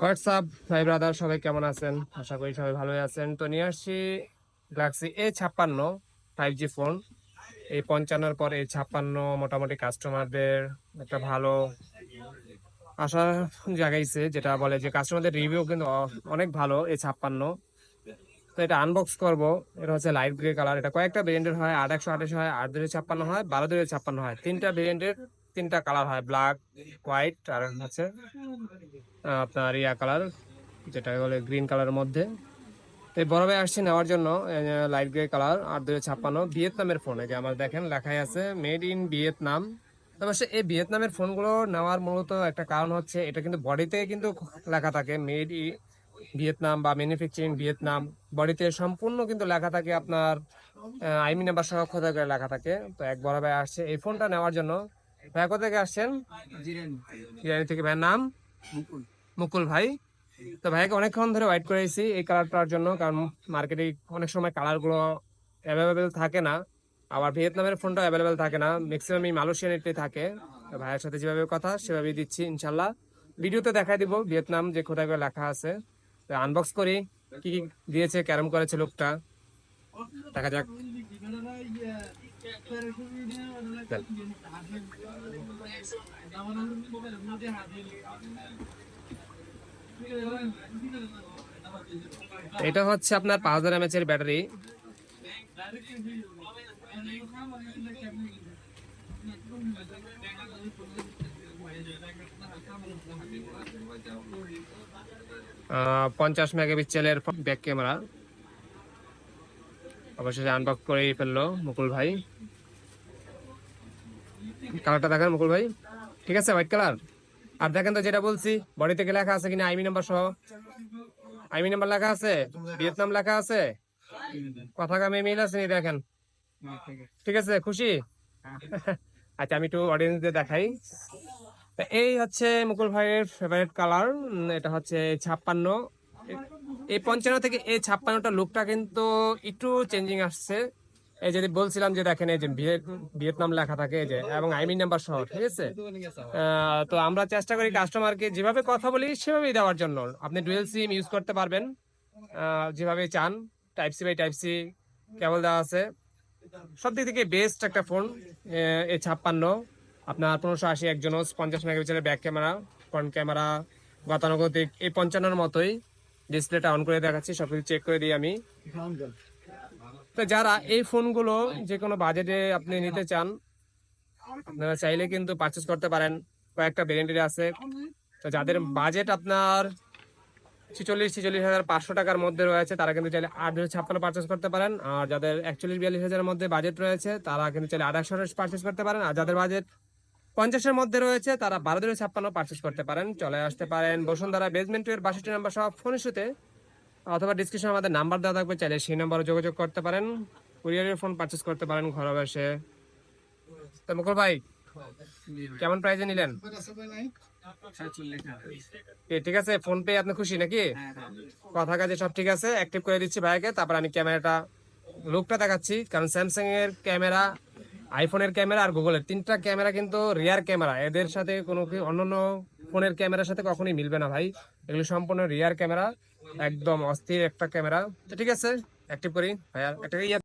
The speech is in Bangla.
হোয়াটসঅ্যাপ ভাই ব্রাদার সবাই কেমন আছেন? আশা করি সবাই ভালোই আছেন। তো নিয়ে আসছি গ্যালাক্সি এ ছাপ্পান্ন ফাইভ জি ফোন এই পঞ্চান্নর পর এই ছাপ্পান্ন মোটামুটি কাস্টমারদের একটা ভালো আশা জাগাইছে, যেটা বলে যে কাস্টমারদের রিভিউ কিন্তু অনেক ভালো এই ছাপ্পান্ন। তো এটা আনবক্স করব। এটা হচ্ছে লাইট গ্রে কালার এটা কয়েকটা ভেরিয়েন্টের হয়। আট একশো আঠাশ হয়, আট দুই ছাপ্পান্ন হয়, বারো দুই ছাপ্পান্ন হয়। তিনটা ভেরিয়েন্টের তিনটা কালার হয় ব্ল্যাক হোয়াইট আর হচ্ছে আপনার ইয়া কালার, যেটা বলে গ্রিন কালারের মধ্যে। এই বড় ভাই আসছে নেওয়ার জন্য লাইট গ্রে কালার, আট দুই ছাপ্পান্ন, ভিয়েতনামের ফোন যে আমার দেখেন লেখাই আছে মেড ইন ভিয়েতনাম। তবে সে এই ভিয়েতনামের ফোনগুলো নেওয়ার মূলত একটা কারণ হচ্ছে, এটা কিন্তু বডিতে কিন্তু লেখা থাকে মেড ই ভিয়েতনাম বা ম্যানুফ্যাকচারিং ভিয়েতনাম। বডিতে সম্পূর্ণ কিন্তু লেখা থাকে আপনার আইমি নাম্বার সহ কোথায় করে লেখা থাকে। তো এক বড় ভাই আসছে, এই ফোনটা নেওয়ার জন্য ভাই কোথা থেকে আসছেন? ইরানি থেকে ভাইয়ের নাম? মুকুল। ভাই। তো ভাইকে অনেকক্ষণ ধরে ওয়েট করেছি এই কালারটার জন্য কারণ মার্কেটে অনেক সময় কালারগুলো অ্যাভেলেবেল থাকে না। আবার ভিয়েতনামের ফোনটা অ্যাভেলেবেল থাকে না। ম্যাক্সিমাম এই মালয়েশিয়ানেরটাই থাকে। ভাইয়ের সাথে যেভাবে কথা সেভাবেই দিচ্ছি ইনশাল্লাহ। ভিডিওতে দেখাই দিব ভিয়েতনাম যে কোথায় করে লেখা আছে। তো আনবক্স করি কি কি দিয়েছে ক্যারম করেছে লোকটা দেখা যাক। এটা হচ্ছে আপনার পাঁচ হাজার এমএচ এর ব্যাটারি। পঞ্চাশ মেগাপিক্সেলের ব্যাক ক্যামেরা। অবশেষে আনবক্স করেই ফেলল মুকুল ভাই। কালারটা দেখেন মুকুল ভাই। ঠিক আছে হোয়াইট কালার আর দেখেন তো যেটা বলছি বডি থেকে লেখা আছে কিনা আইমি নাম্বার সহ। আইমি নাম্বার লেখা আছে? ভিয়েতনাম লেখা আছে? কথা কামে মিল আছে নি দেখেন। ঠিক আছে, খুশি? আচ্ছা আমি একটু অডিয়েন্সদের দেখাই। এই হচ্ছে মুকুল ভাইয়ের ফেভারিট কালার এটা হচ্ছে ছাপ্পান্ন। এই পঞ্চান্ন থেকে এই ছাপ্পান্নটা লুকটা কিন্তু একটু চেঞ্জিং আসছে। এই যদি বলছিলাম যে দেখেন এই যে ভিয়েত- ভিয়েতনাম লেখা থাকে এই যে, এবং আইমিন নাম্বার সহ, ঠিক আছে? তো আমরা চেষ্টা করি কাস্টমারকে যেভাবে কথা বলি সেভাবেই দেওয়ার জন্য। আপনি ডুয়েল সিম ইউজ করতে পারবেন। যেভাবে চান type C by type C cable দেওয়া আছে। সব দিক থেকে বেস্ট একটা ফোন এ ছাপ্পান্ন। আপনার পনেরোশো আশি একজন, পঞ্চাশ মেগাপিক্সেলের ব্যাক ক্যামেরা ফ্রন্ট ক্যামেরা গতানুগতিক, এই পঞ্চান্নর মতোই। ডিসপ্লেটা অন করে দেখাচ্ছি, সবকিছু চেক করে দিই আমি। তো যারা এই ফোনগুলো যে কোনো বাজেটে আপনি নিতে চান, আপনারা চাইলে কিন্তু পারচেস করতে পারেন। কয়েকটা ভেরিয়েন্টের আছে। তো যাদের বাজেট আপনার ছিচল্লিশ ছিচল্লিশ হাজার পাঁচশো টাকার মধ্যে রয়েছে, তারা কিন্তু চাইলে আট দুশো ছাপ্পান্ন পারচেস করতে পারেন। আর যাদের একচল্লিশ, বিয়াল্লিশ হাজারের মধ্যে বাজেট রয়েছে, তারা কিন্তু চাইলে আঠাশশো পারচেস করতে পারেন। আর যাদের বাজেট পঞ্চাশের মধ্যে রয়েছে, তারা বারো দুশো ছাপ্পান্ন পারচেস করতে পারেন, চলে আসতে পারেন। বসুন্ধরা বেসমেন্ট এর বাষট্টি নাম্বার সব ফোন ইস্যুতে অথবা ডিসক্রিপশনে আমাদের নাম্বার দেওয়া থাকবে, চাইলে সেই নাম্বারে যোগাযোগ করতে পারেন। কুরিয়ারের ফোন পারচেস করতে পারেন ঘরে বসে তো মুকুল ভাই, কেমন প্রাইজে নিলেন? ঠিক আছে ফোন পে আপনি খুশি নাকি? কথা কাজে সব ঠিক আছে অ্যাক্টিভ করে দিচ্ছি ভাইকে, তারপর আমি ক্যামেরাটা লুকটা দেখাচ্ছি, কারণ স্যামসাং এর ক্যামেরা আইফোনের ক্যামেরা আর গুগলের তিনটা ক্যামেরা কিন্তু রিয়ার ক্যামেরা। এদের সাথে কোনো কি- অন্যান্য ফোনের ক্যামেরার সাথে কখনোই মিলবে না ভাই। এগুলো সম্পূর্ণ রিয়ার ক্যামেরা, একদম অস্থির একটা ক্যামেরা। তো ঠিক আছে অ্যাক্টিভ করি। ভাইয়া, একটা ইয়ে